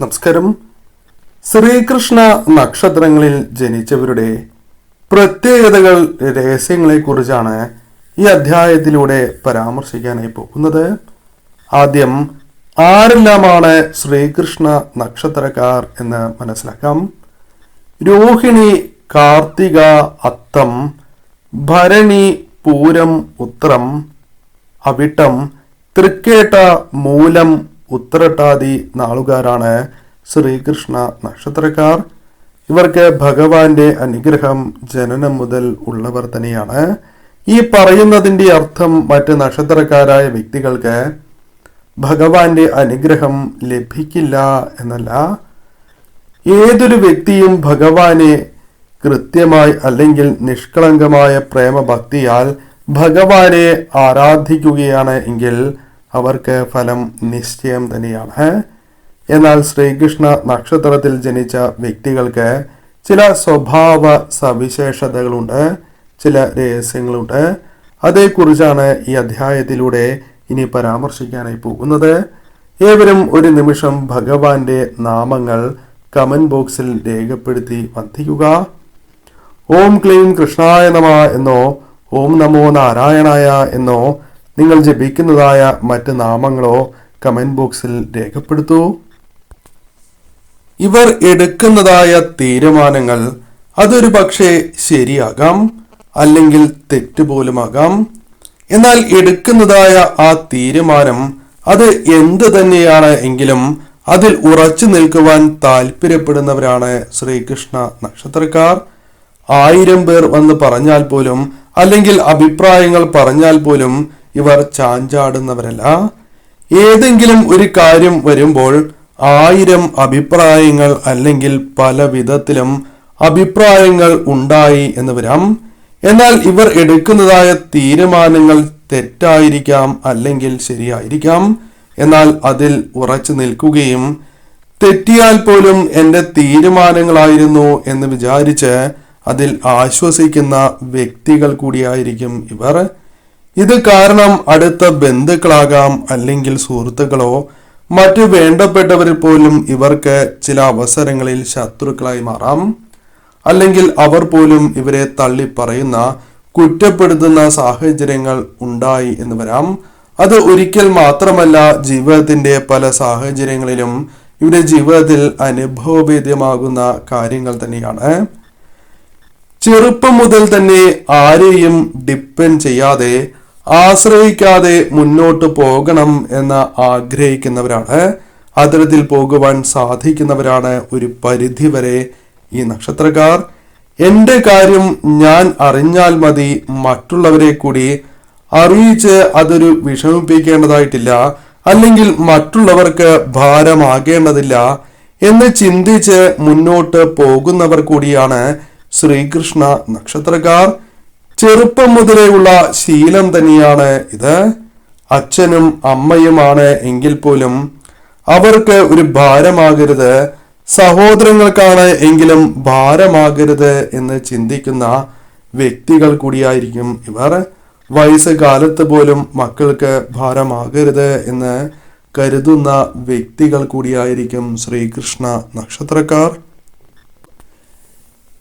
നമസ്കാരം. ശ്രീകൃഷ്ണ നക്ഷത്രങ്ങളിൽ ജനിച്ചവരുടെ പ്രത്യേകതകൾ രഹസ്യങ്ങളെ കുറിച്ചാണ് ഈ അധ്യായത്തിലൂടെ പരാമർശിക്കാനായി പോകുന്നത്. ആദ്യം ആരെല്ലാമാണ് ശ്രീകൃഷ്ണ നക്ഷത്രക്കാർ എന്ന് മനസ്സിലാക്കാം. രോഹിണി കാർത്തിക അത്തം ഭരണി പൂരം ഉത്രം അവിട്ടം തൃക്കേട്ട മൂലം ഉത്തരട്ടാതി നാളുകാരാണ് ശ്രീകൃഷ്ണ നക്ഷത്രക്കാർ. ഇവർക്ക് ഭഗവാന്റെ അനുഗ്രഹം ജനനം മുതൽ ഉള്ളവർ തന്നെയാണ്. ഈ പറയുന്നതിന്റെ അർത്ഥം മറ്റ് നക്ഷത്രക്കാരായ വ്യക്തികൾക്ക് ഭഗവാന്റെ അനുഗ്രഹം ലഭിക്കില്ല എന്നല്ല. ഏതൊരു വ്യക്തിയും ഭഗവാനെ കൃത്യമായി അല്ലെങ്കിൽ നിഷ്കളങ്കമായ പ്രേമഭക്തിയാൽ ഭഗവാനെ ആരാധിക്കുകയാണ് എങ്കിൽ അവർക്ക് ഫലം നിശ്ചയം തന്നെയാണ്. എന്നാൽ ശ്രീകൃഷ്ണ നക്ഷത്രത്തിൽ ജനിച്ച വ്യക്തികൾക്ക് ചില സ്വഭാവ സവിശേഷതകളുണ്ട് ചില രഹസ്യങ്ങളുണ്ട്. അതേക്കുറിച്ചാണ് ഈ അധ്യായത്തിലൂടെ ഇനി പരാമർശിക്കാനായി പോകുന്നത്. ഏവരും ഒരു നിമിഷം ഭഗവാന്റെ നാമങ്ങൾ കമന്റ് ബോക്സിൽ രേഖപ്പെടുത്തി വന്ധിക്കുക ഓം ക്ലീം കൃഷ്ണായ നമ എന്നോ ഓം നമോ നാരായണായ എന്നോ നിങ്ങൾ ജപിക്കുന്നതായ മറ്റ് നാമങ്ങളോ കമന്റ് ബോക്സിൽ രേഖപ്പെടുത്തൂ. ഇവർ എടുക്കുന്നതായ തീരുമാനങ്ങൾ അതൊരു പക്ഷേ ശരിയാകാം അല്ലെങ്കിൽ തെറ്റുപോലുമാകാം എന്നാൽ എടുക്കുന്നതായ ആ തീരുമാനം അത് എന്ത് തന്നെയാണ് എങ്കിലും അതിൽ ഉറച്ചു നിൽക്കുവാൻ താല്പര്യപ്പെടുന്നവരാണ് ശ്രീകൃഷ്ണ നക്ഷത്രക്കാർ. ആയിരം പേർ വന്ന് പറഞ്ഞാൽ പോലും അല്ലെങ്കിൽ അഭിപ്രായങ്ങൾ പറഞ്ഞാൽ പോലും ഇവർ ചാഞ്ചാടുന്നവരല്ല. ഏതെങ്കിലും ഒരു കാര്യം വരുമ്പോൾ ആയിരം അഭിപ്രായങ്ങൾ അല്ലെങ്കിൽ പല വിധത്തിലും അഭിപ്രായങ്ങൾ ഉണ്ടായി എന്ന് വരാം. എന്നാൽ ഇവർ എടുക്കുന്നതായ തീരുമാനങ്ങൾ തെറ്റായിരിക്കാം അല്ലെങ്കിൽ ശരിയായിരിക്കാം. എന്നാൽ അതിൽ ഉറച്ചു നിൽക്കുകയും തെറ്റിയാൽ പോലും എന്റെ തീരുമാനങ്ങളായിരുന്നു എന്ന് വിചാരിച്ച് അതിൽ ആശ്വസിക്കുന്ന വ്യക്തികൾ കൂടിയായിരിക്കും ഇവർ. ഇത് കാരണം അടുത്ത ബന്ധുക്കളാകാം അല്ലെങ്കിൽ സുഹൃത്തുക്കളോ മറ്റു വേണ്ടപ്പെട്ടവരിൽ പോലും ഇവർക്ക് ചില അവസരങ്ങളിൽ ശത്രുക്കളായി മാറാം. അല്ലെങ്കിൽ അവർ പോലും ഇവരെ തള്ളി പറയുന്ന കുറ്റപ്പെടുത്തുന്ന സാഹചര്യങ്ങൾ ഉണ്ടായി എന്ന് വരാം. അത് ഒരിക്കൽ മാത്രമല്ല ജീവിതത്തിന്റെ പല സാഹചര്യങ്ങളിലും ഇവരുടെ ജീവിതത്തിൽ അനുഭവവേദ്യമാകുന്ന കാര്യങ്ങൾ തന്നെയാണ്. ചെറുപ്പം മുതൽ തന്നെ ആരെയും ഡിപ്പെൻഡ് ചെയ്യാതെ ആശ്രയിക്കാതെ മുന്നോട്ട് പോകണം എന്ന് ആഗ്രഹിക്കുന്നവരാണ്. അത്തരത്തിൽ പോകുവാൻ സാധിക്കുന്നവരാണ് ഒരു പരിധി വരെ ഈ നക്ഷത്രക്കാർ. എന്റെ കാര്യം ഞാൻ അറിഞ്ഞാൽ മതി. മറ്റുള്ളവരെ കൂടി അറിയിച്ച് അതൊരു വിഷമിപ്പിക്കേണ്ടതായിട്ടില്ല. അല്ലെങ്കിൽ മറ്റുള്ളവർക്ക് ഭാരമാകേണ്ടതില്ല എന്ന് ചിന്തിച്ച് മുന്നോട്ട് പോകുന്നവർ കൂടിയാണ് ശ്രീകൃഷ്ണ നക്ഷത്രക്കാർ. ചെറുപ്പം മുതലേയുള്ള ശീലം തന്നെയാണ് ഇത്. അച്ഛനും അമ്മയുമാണ് എങ്കിൽ പോലും അവർക്ക് ഒരു ഭാരമാകരുത്. സഹോദരങ്ങൾക്കാണ് എങ്കിലും ഭാരമാകരുത് എന്ന് ചിന്തിക്കുന്ന വ്യക്തികൾ കൂടിയായിരിക്കും ഇവർ. വയസ്സ് കാലത്ത് പോലും മക്കൾക്ക് ഭാരമാകരുത് എന്ന് കരുതുന്ന വ്യക്തികൾ കൂടിയായിരിക്കും ശ്രീകൃഷ്ണ നക്ഷത്രക്കാർ.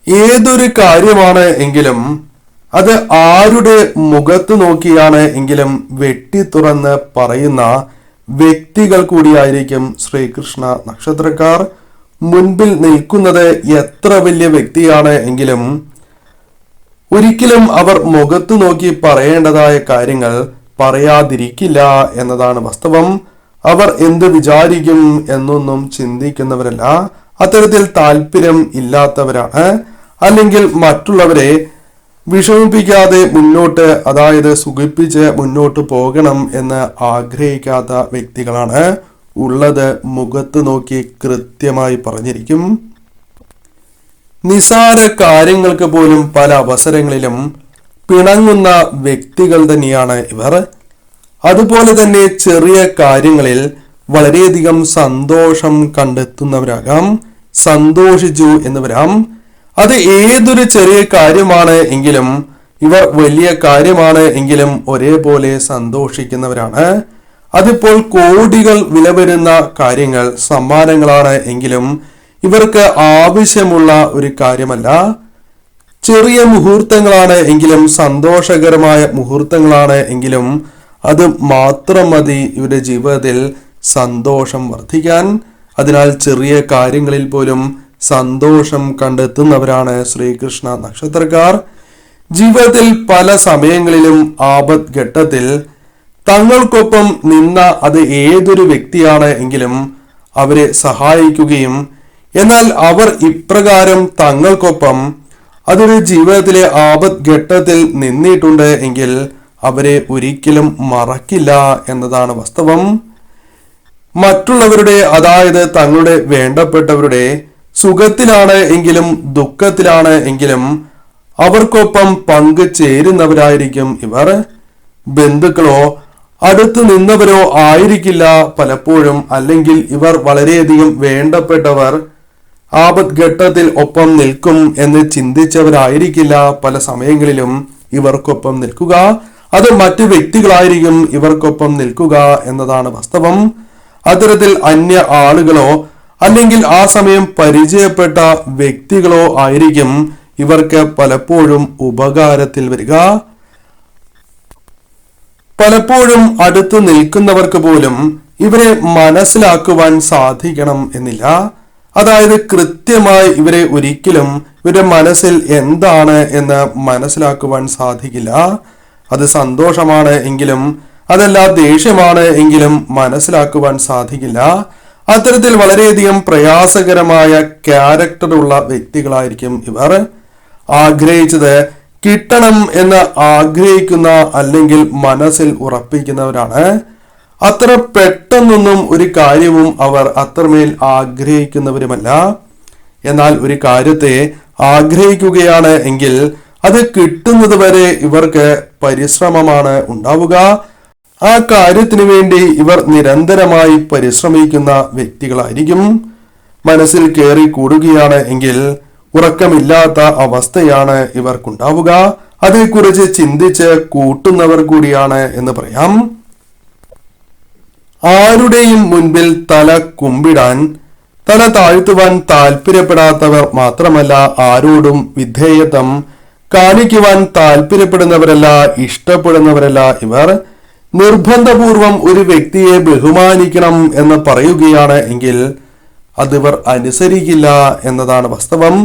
ഏതൊരു കാര്യമാണ് എങ്കിലും അത് ആരുടെ മുഖത്ത് നോക്കിയാണ് എങ്കിലും വെട്ടി തുറന്ന് പറയുന്ന വ്യക്തികൾ കൂടിയായിരിക്കും ശ്രീകൃഷ്ണ നക്ഷത്രക്കാർ. മുൻപിൽ നിൽക്കുന്നത് എത്ര വലിയ വ്യക്തിയാണ് എങ്കിലും ഒരിക്കലും അവർ മുഖത്ത് നോക്കി പറയേണ്ടതായ കാര്യങ്ങൾ പറയാതിരിക്കില്ല എന്നതാണ് വാസ്തവം. അവർ എന്ത് വിചാരിക്കും എന്നൊന്നും ചിന്തിക്കുന്നവരല്ല. അത്തരത്തിൽ താല്പര്യം ഇല്ലാത്തവരാണ്. അല്ലെങ്കിൽ മറ്റുള്ളവരെ വിഷമിപ്പിക്കാതെ മുന്നോട്ട് അതായത് സുഖിപ്പിച്ച് മുന്നോട്ട് പോകണം എന്ന് ആഗ്രഹിക്കാത്ത വ്യക്തികളാണ് ഉള്ളത് മുഖത്ത് നോക്കി കൃത്യമായി പറഞ്ഞിരിക്കും. നിസാര കാര്യങ്ങൾക്ക് പോലും പല അവസരങ്ങളിലും പിണങ്ങുന്ന വ്യക്തികൾ തന്നെയാണ് ഇവർ. അതുപോലെ തന്നെ ചെറിയ കാര്യങ്ങളിൽ വളരെയധികം സന്തോഷം കണ്ടെത്തുന്നവരാകാം സന്തോഷിച്ചു എന്ന് വരാം അത് ഏതൊരു ചെറിയ കാര്യമാണ് എങ്കിലും ഇവർ വലിയ കാര്യമാണ് എങ്കിലും ഒരേപോലെ സന്തോഷിക്കുന്നവരാണ്. അതിപ്പോൾ കോടികൾ വില വരുന്ന കാര്യങ്ങൾ സമ്മാനങ്ങളാണ് എങ്കിലും ഇവർക്ക് ആവശ്യമുള്ള ഒരു കാര്യമല്ല. ചെറിയ മുഹൂർത്തങ്ങളാണ് എങ്കിലും സന്തോഷകരമായ മുഹൂർത്തങ്ങളാണ് എങ്കിലും അത് മാത്രം മതി ഇവരുടെ ജീവിതത്തിൽ സന്തോഷം വർദ്ധിക്കാൻ. അതിനാൽ ചെറിയ കാര്യങ്ങളിൽ പോലും സന്തോഷം കണ്ടെത്തുന്നവരാണ് ശ്രീകൃഷ്ണ നക്ഷത്രക്കാർ. ജീവിതത്തിൽ പല സമയങ്ങളിലും ആപത് ഘട്ടത്തിൽ തങ്ങൾക്കൊപ്പം നിന്ന അത് ഏതൊരു വ്യക്തിയാണ് എങ്കിലും അവരെ സഹായിക്കുകയും എന്നാൽ അവർ ഇപ്രകാരം തങ്ങൾക്കൊപ്പം അതൊരു ജീവിതത്തിലെ ആപത് ഘട്ടത്തിൽ നിന്നിട്ടുണ്ട് എങ്കിൽ അവരെ ഒരിക്കലും മറക്കില്ല എന്നതാണ് വാസ്തവം. മറ്റുള്ളവരുടെ അതായത് തങ്ങളുടെ വേണ്ടപ്പെട്ടവരുടെ സുഖത്തിലാണ് എങ്കിലും ദുഃഖത്തിലാണ് എങ്കിലും അവർക്കൊപ്പം പങ്കു ചേരുന്നവരായിരിക്കും ഇവർ. ബന്ധുക്കളോ അടുത്ത് നിന്നവരോ ആയിരിക്കില്ല പലപ്പോഴും അല്ലെങ്കിൽ ഇവർ വളരെയധികം വേണ്ടപ്പെട്ടവർ ആപത് ഘട്ടത്തിൽ ഒപ്പം നിൽക്കും എന്ന് ചിന്തിച്ചവരായിരിക്കില്ല പല സമയങ്ങളിലും ഇവർക്കൊപ്പം നിൽക്കുക. അത് മറ്റു വ്യക്തികളായിരിക്കും ഇവർക്കൊപ്പം നിൽക്കുക എന്നതാണ് വാസ്തവം. അത്തരത്തിൽ അന്യ ആളുകളോ അല്ലെങ്കിൽ ആ സമയം പരിചയപ്പെട്ട വ്യക്തികളോ ആയിരിക്കും ഇവർക്ക് പലപ്പോഴും ഉപകാരത്തിൽ വരിക. പലപ്പോഴും അടുത്ത് നിൽക്കുന്നവർക്ക് പോലും ഇവരെ മനസ്സിലാക്കുവാൻ സാധിക്കണം എന്നില്ല. അതായത് കൃത്യമായി ഇവരെ ഒരിക്കലും ഇവരുടെ മനസ്സിൽ എന്താണ് എന്ന് മനസ്സിലാക്കുവാൻ സാധിക്കില്ല. അത് സന്തോഷമാണ് എങ്കിലും അതല്ല ദേഷ്യമാണ് എങ്കിലും മനസ്സിലാക്കുവാൻ സാധിക്കില്ല. അത്തരത്തിൽ വളരെയധികം പ്രയാസകരമായ ക്യാരക്ടറുള്ള വ്യക്തികളായിരിക്കും ഇവർ. ആഗ്രഹിച്ചത് കിട്ടണം എന്ന് ആഗ്രഹിക്കുന്ന അല്ലെങ്കിൽ മനസ്സിൽ ഉറപ്പിക്കുന്നവരാണ്. അത്ര പെട്ടെന്നൊന്നും ഒരു കാര്യവും അവർ അത്രമേൽ ആഗ്രഹിക്കുന്നവരുമല്ല. എന്നാൽ ഒരു കാര്യത്തെ ആഗ്രഹിക്കുകയാണ് എങ്കിൽ അത് കിട്ടുന്നത് വരെ ഇവർക്ക് പരിശ്രമമാണ് ഉണ്ടാവുക. ആ കാര്യത്തിനു വേണ്ടി ഇവർ നിരന്തരമായി പരിശ്രമിക്കുന്ന വ്യക്തികളായിരിക്കും. മനസ്സിൽ കയറി കൂടുകയാണ് എങ്കിൽ ഉറക്കമില്ലാത്ത അവസ്ഥയാണ് ഇവർക്കുണ്ടാവുക. അതേക്കുറിച്ച് ചിന്തിച്ച് കൂട്ടുന്നവർ കൂടിയാണ് എന്ന് പറയാം. ആരുടെയും മുൻപിൽ തല കുമ്പിടാൻ തല താഴ്ത്തുവാൻ താല്പര്യപ്പെടാത്തവർ മാത്രമല്ല ആരോടും വിധേയത്വം കാണിക്കുവാൻ താല്പര്യപ്പെടുന്നവരല്ല ഇഷ്ടപ്പെടുന്നവരല്ല ഇവർ. നിർബന്ധപൂർവം ഒരു വ്യക്തിയെ ബഹുമാനിക്കണം എന്ന് പറയുകയാണ് എങ്കിൽ അതിവർ അനുസരിക്കില്ല എന്നതാണ് വാസ്തവം.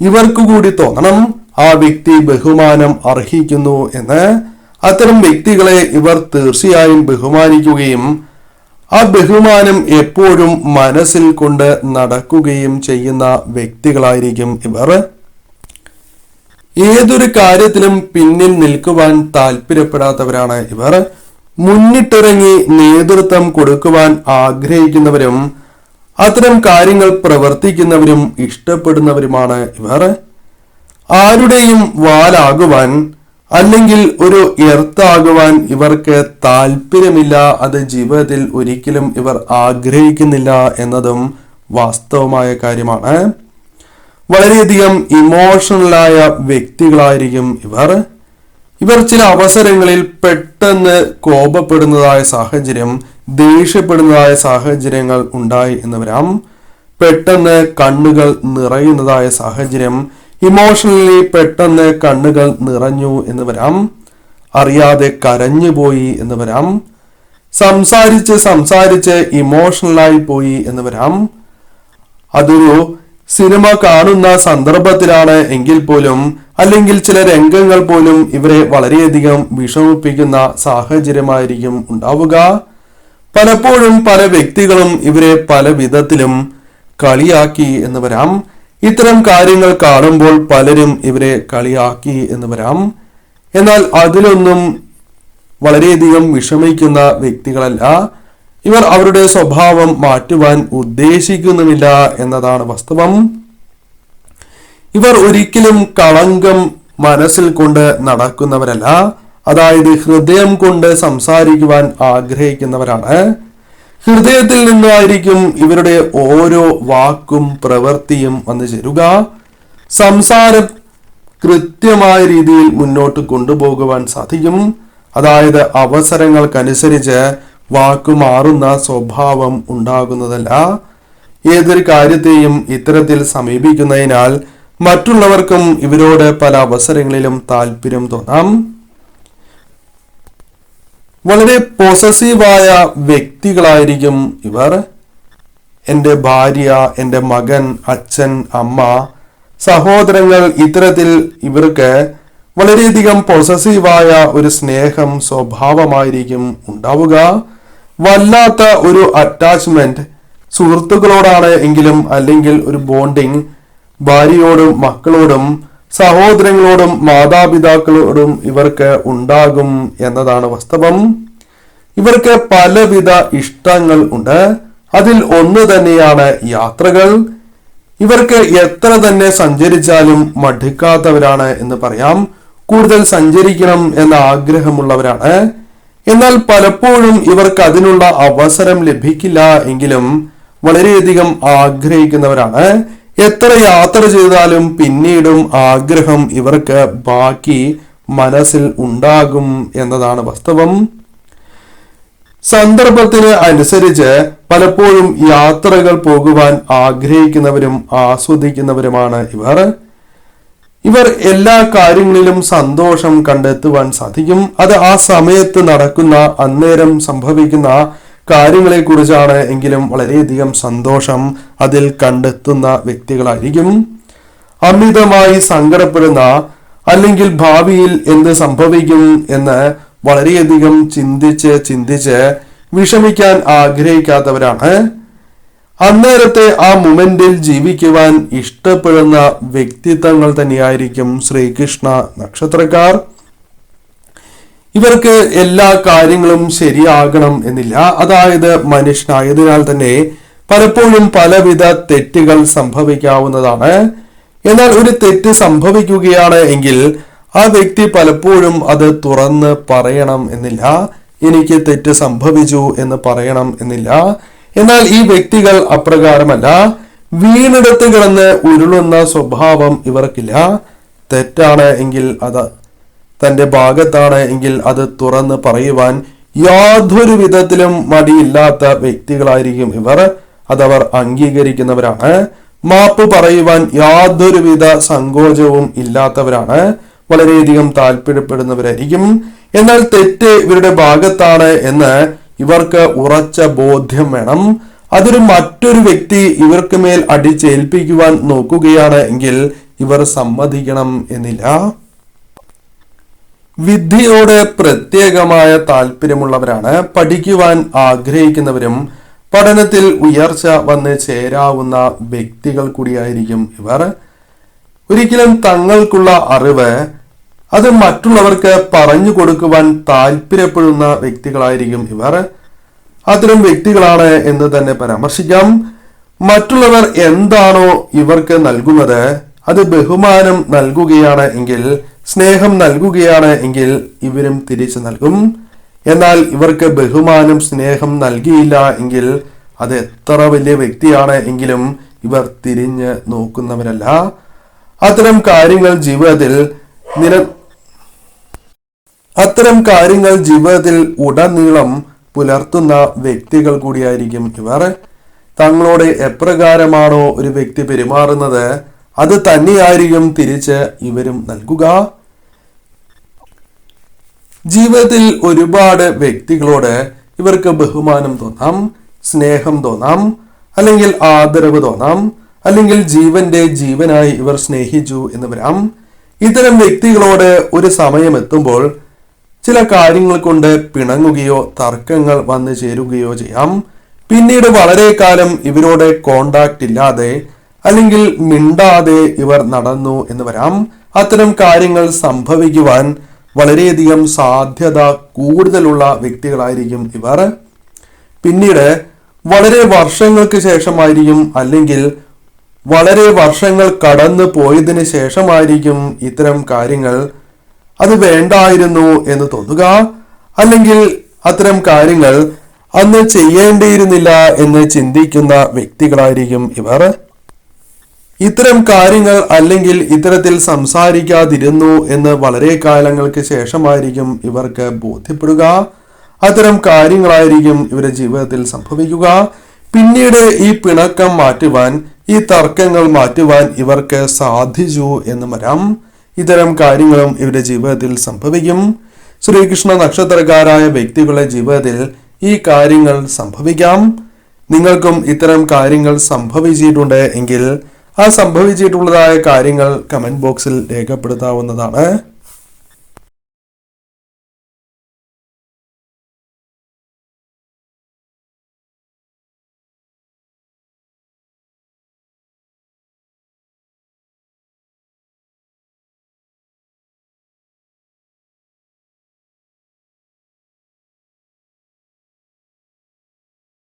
ഇവർക്ക് കൂടി തോന്നണം ആ വ്യക്തി ബഹുമാനം അർഹിക്കുന്നു എന്ന്. അത്തരം വ്യക്തികളെ ഇവർ തീർച്ചയായും ബഹുമാനിക്കുകയും ആ ബഹുമാനം എപ്പോഴും മനസ്സിൽ കൊണ്ട് നടക്കുകയും ചെയ്യുന്ന വ്യക്തികളായിരിക്കും ഇവർ. ഏതൊരു കാര്യത്തിലും പിന്നിൽ നിൽക്കുവാൻ താല്പര്യപ്പെടാത്തവരാണ് ഇവർ. മുന്നിട്ടിറങ്ങി നേതൃത്വം കൊടുക്കുവാൻ ആഗ്രഹിക്കുന്നവരും അത്തരം കാര്യങ്ങൾ പ്രവർത്തിക്കുന്നവരും ഇഷ്ടപ്പെടുന്നവരുമാണ് ഇവർ. ആരുടെയും വാലാകുവാൻ അല്ലെങ്കിൽ ഒരു എർത്താകുവാൻ ഇവർക്ക് താല്പര്യമില്ല അത് ജീവിതത്തിൽ ഒരിക്കലും ഇവർ ആഗ്രഹിക്കുന്നില്ല എന്നതും വാസ്തവമായ കാര്യമാണ്. വളരെയധികം ഇമോഷണലായ വ്യക്തികളായിരിക്കും ഇവർ. ഇവർ ചില അവസരങ്ങളിൽ പെട്ടെന്ന് കോപപ്പെടുന്നതായ സാഹചര്യം ദേഷ്യപ്പെടുന്നതായ സാഹചര്യങ്ങൾ ഉണ്ടായി എന്ന് വരാം പെട്ടെന്ന് കണ്ണുകൾ നിറയുന്നതായ സാഹചര്യം ഇമോഷണലി പെട്ടെന്ന് കണ്ണുകൾ നിറഞ്ഞു എന്ന് വരാം അറിയാതെ കരഞ്ഞുപോയി എന്ന് വരാം സംസാരിച്ച് സംസാരിച്ച് ഇമോഷണലായി പോയി എന്ന് വരാം അതൊരു സിനിമ കാണുന്ന സന്ദർഭത്തിലാണ് എങ്കിൽ പോലും അല്ലെങ്കിൽ ചില രംഗങ്ങൾ പോലും ഇവരെ വളരെയധികം വിഷമിപ്പിക്കുന്ന സാഹചര്യമായിരിക്കും ഉണ്ടാവുക. പലപ്പോഴും പല വ്യക്തികളും ഇവരെ പല വിധത്തിലും കളിയാക്കി എന്ന് വരാം. ഇത്തരം കാര്യങ്ങൾ കാണുമ്പോൾ പലരും ഇവരെ കളിയാക്കി എന്ന് വരാം. എന്നാൽ അതിലൊന്നും വളരെയധികം വിഷമിക്കുന്ന വ്യക്തികളല്ല. ഇവർ അവരുടെ സ്വഭാവം മാറ്റുവാൻ ഉദ്ദേശിക്കുന്നുമില്ല എന്നതാണ് വാസ്തവം. ഇവർ ഒരിക്കലും കളങ്കം മനസ്സിൽ കൊണ്ട് നടക്കുന്നവരല്ല. അതായത് ഹൃദയം കൊണ്ട് സംസാരിക്കുവാൻ ആഗ്രഹിക്കുന്നവരാണ്. ഹൃദയത്തിൽ നിന്നായിരിക്കും ഇവരുടെ ഓരോ വാക്കും പ്രവൃത്തിയും വന്നു ചേരുക. സംസാരം കൃത്യമായ രീതിയിൽ മുന്നോട്ട് കൊണ്ടുപോകുവാൻ സാധിക്കും. അതായത് അവസരങ്ങൾക്കനുസരിച്ച് വാക്കുമാറുന്ന സ്വഭാവം ഉണ്ടാകുന്നതല്ല. ഏതൊരു കാര്യത്തെയും ഇത്തരത്തിൽ സമീപിക്കുന്നതിനാൽ മറ്റുള്ളവർക്കും ഇവരോട് പല അവസരങ്ങളിലും താല്പര്യം തോന്നാം. വളരെ പോസസീവായ വ്യക്തികളായിരിക്കും ഇവർ. എന്റെ ഭാര്യ എന്റെ മകൻ അച്ഛൻ അമ്മ സഹോദരങ്ങൾ ഇത്തരത്തിൽ ഇവർക്ക് വളരെയധികം പോസസീവായ ഒരു സ്നേഹം സ്വഭാവമായിരിക്കും ഉണ്ടാവുക. വല്ലാത്ത ഒരു അറ്റാച്ച്മെന്റ് സുഹൃത്തുക്കളോടാണ് എങ്കിലും അല്ലെങ്കിൽ ഒരു ബോണ്ടിങ് ഭാര്യയോടും മക്കളോടും സഹോദരങ്ങളോടും മാതാപിതാക്കളോടും ഇവർക്ക് ഉണ്ടാകും എന്നതാണ് വാസ്തവം. ഇവർക്ക് പലവിധ ഇഷ്ടങ്ങൾ ഉണ്ട്. അതിൽ ഒന്ന് തന്നെയാണ് യാത്രകൾ. ഇവർക്ക് എത്ര തന്നെ സഞ്ചരിച്ചാലും മടുക്കാത്തവരാണ് എന്ന് പറയാം. കൂടുതൽ സഞ്ചരിക്കണം എന്ന ആഗ്രഹമുള്ളവരാണ്. എന്നാൽ പലപ്പോഴും ഇവർക്ക് അതിനുള്ള അവസരം ലഭിക്കില്ല എങ്കിലും വളരെയധികം ആഗ്രഹിക്കുന്നവരാണ്. എത്ര യാത്ര ചെയ്താലും പിന്നീടും ആഗ്രഹം ഇവർക്ക് ബാക്കി മനസ്സിൽ ഉണ്ടാകും എന്നതാണ് വാസ്തവം. സന്ദർഭത്തിന് അനുസരിച്ച് പലപ്പോഴും യാത്രകൾ പോകുവാൻ ആഗ്രഹിക്കുന്നവരും ആസ്വദിക്കുന്നവരുമാണ് ഇവർ. ഇവർ എല്ലാ കാര്യങ്ങളിലും സന്തോഷം കണ്ടെത്തുവാൻ സാധിക്കും. അത് ആ സമയത്ത് നടക്കുന്ന അന്നേരം സംഭവിക്കുന്ന കാര്യങ്ങളെ കുറിച്ചാണ് എങ്കിലും വളരെയധികം സന്തോഷം അതിൽ കണ്ടെത്തുന്ന വ്യക്തികളായിരിക്കും. അമിതമായി സങ്കടപ്പെടുന്ന അല്ലെങ്കിൽ ഭാവിയിൽ എന്ത് സംഭവിക്കും എന്ന് വളരെയധികം ചിന്തിച്ച് ചിന്തിച്ച് വിഷമിക്കാൻ ആഗ്രഹിക്കാത്തവരാണ്. അന്നേരത്തെ ആ മൊമെന്റിൽ ജീവിക്കുവാൻ ഇഷ്ടപ്പെടുന്ന വ്യക്തിത്വങ്ങൾ തന്നെയായിരിക്കും ശ്രീകൃഷ്ണ നക്ഷത്രക്കാർ. ഇവർക്ക് എല്ലാ കാര്യങ്ങളും ശരിയാകണം എന്നില്ല. അതായത് മനുഷ്യനായതിനാൽ തന്നെ പലപ്പോഴും പലവിധ തെറ്റുകൾ സംഭവിക്കാവുന്നതാണ്. എന്നാൽ ഒരു തെറ്റ് സംഭവിക്കുകയാണ് എങ്കിൽ ആ വ്യക്തി പലപ്പോഴും അത് തുറന്ന് പറയണം എന്നില്ല. എനിക്ക് തെറ്റ് സംഭവിച്ചു എന്ന് പറയണം എന്നില്ല. എന്നാൽ ഈ വ്യക്തികൾ അപ്രകാരമല്ല. വീണെടുത്ത് കിടന്ന് ഉരുളുന്ന സ്വഭാവം ഇവർക്കില്ല. തെറ്റാണ് എങ്കിൽ അത് തന്റെ ഭാഗത്താണ് എങ്കിൽ അത് തുറന്ന് പറയുവാൻ യാതൊരു വിധത്തിലും മടിയില്ലാത്ത വ്യക്തികളായിരിക്കും ഇവർ. അതവർ അംഗീകരിക്കുന്നവരാണ്. മാപ്പ് പറയുവാൻ യാതൊരുവിധ സങ്കോചവും ഇല്ലാത്തവരാണ്. വളരെയധികം താല്പര്യപ്പെടുന്നവരായിരിക്കും. എന്നാൽ തെറ്റ് ഇവരുടെ ഭാഗത്താണ് എന്ന് ഇവർക്ക് ഉറച്ച ബോധ്യം വേണം. അതൊരു മറ്റൊരു വ്യക്തി ഇവർക്ക് മേൽ അടിച്ചേൽപ്പിക്കുവാൻ നോക്കുകയാണ് എങ്കിൽ ഇവർ സമ്മതിക്കണം എന്നില്ല. വിദ്യയോട് പ്രത്യേകമായ താല്പര്യമുള്ളവരാണ്. പഠിക്കുവാൻ ആഗ്രഹിക്കുന്നവരും പഠനത്തിൽ ഉയർച്ച വന്ന് ചേരാവുന്ന വ്യക്തികൾ കൂടിയായിരിക്കും ഇവർ. ഒരിക്കലും തങ്ങൾക്കുള്ള അറിവ് അത് മറ്റുള്ളവർക്ക് പറഞ്ഞു കൊടുക്കുവാൻ താല്പര്യപ്പെടുന്ന വ്യക്തികളായിരിക്കും ഇവർ. അത്തരം വ്യക്തികളാണ് എന്ന് തന്നെ പരാമർശിക്കാം. മറ്റുള്ളവർ എന്താണോ ഇവർക്ക് നൽകുന്നത് അത് ബഹുമാനം നൽകുകയാണ് എങ്കിൽ സ്നേഹം നൽകുകയാണ് എങ്കിൽ ഇവരും തിരിച്ചു നൽകും. എന്നാൽ ഇവർക്ക് ബഹുമാനം സ്നേഹം നൽകിയില്ല എങ്കിൽ അത് എത്ര വലിയ വ്യക്തിയാണ് എങ്കിലും ഇവർ തിരിഞ്ഞ് നോക്കുന്നവരല്ല. അത്തരം കാര്യങ്ങൾ ജീവിതത്തിൽ നിര അത്തരം കാര്യങ്ങൾ ജീവിതത്തിൽ ഉടനീളം പുലർത്തുന്ന വ്യക്തികൾ കൂടിയായിരിക്കും ഇവർ. തങ്ങളോട് എപ്രകാരമാണോ ഒരു വ്യക്തി പെരുമാറുന്നത് അത് തന്നെയായിരിക്കും തിരിച്ച് ഇവരും നൽകുക. ജീവിതത്തിൽ ഒരുപാട് വ്യക്തികളോട് ഇവർക്ക് ബഹുമാനം തോന്നാം സ്നേഹം തോന്നാം അല്ലെങ്കിൽ ആദരവ് തോന്നാം അല്ലെങ്കിൽ ജീവന്റെ ജീവനായി ഇവർ സ്നേഹിച്ചു എന്ന് വരാം. ഇത്തരം വ്യക്തികളോട് ഒരു സമയം എത്തുമ്പോൾ ചില കാര്യങ്ങൾ കൊണ്ട് പിണങ്ങുകയോ തർക്കങ്ങൾ വന്നു ചേരുകയോ ചെയ്യാം. പിന്നീട് വളരെ കാലം ഇവരോട് കോണ്ടാക്ട് ഇല്ലാതെ അല്ലെങ്കിൽ മിണ്ടാതെ ഇവർ നടന്നു എന്ന് വരാം. അത്തരം കാര്യങ്ങൾ സംഭവിക്കുവാൻ വളരെയധികം സാധ്യത കൂടുതലുള്ള വ്യക്തികളായിരിക്കും ഇവർ. പിന്നീട് വളരെ വർഷങ്ങൾക്ക് ശേഷമായിരിക്കും അല്ലെങ്കിൽ വളരെ വർഷങ്ങൾ കടന്നു പോയതിനു ശേഷമായിരിക്കും ഇത്തരം കാര്യങ്ങൾ അത് വേണ്ടായിരുന്നു എന്ന് തോന്നുക? അല്ലെങ്കിൽ അത്തരം കാര്യങ്ങൾ അന്ന് ചെയ്യേണ്ടിയിരുന്നില്ല എന്ന് ചിന്തിക്കുന്ന വ്യക്തികളായിരിക്കും ഇവർ? ഇത്തരം കാര്യങ്ങൾ അല്ലെങ്കിൽ ഇത്തരത്തിൽ സംസാരിക്കാതിരുന്നു എന്ന് വളരെ കാലങ്ങൾക്ക് ശേഷമായിരിക്കും ഇവർക്ക് ബോധ്യപ്പെടുക. അത്തരം കാര്യങ്ങളായിരിക്കും ഇവരുടെ ജീവിതത്തിൽ സംഭവിക്കുക. പിന്നീട് ഈ പിണക്കം മാറ്റുവാൻ ഈ തർക്കങ്ങൾ മാറ്റുവാൻ ഇവർക്ക് സാധിച്ചു എന്ന് വരാം ഇത്തരം കാര്യങ്ങളും ഇവരുടെ ജീവിതത്തിൽ സംഭവിക്കും. ശ്രീകൃഷ്ണ നക്ഷത്രക്കാരായ വ്യക്തികളുടെ ജീവിതത്തിൽ ഈ കാര്യങ്ങൾ സംഭവിക്കാം. നിങ്ങൾക്കും ഇത്തരം കാര്യങ്ങൾ സംഭവിച്ചിട്ടുണ്ട് എങ്കിൽ ആ സംഭവിച്ചിട്ടുള്ളതായ കാര്യങ്ങൾ കമന്റ് ബോക്സിൽ രേഖപ്പെടുത്താവുന്നതാണ്.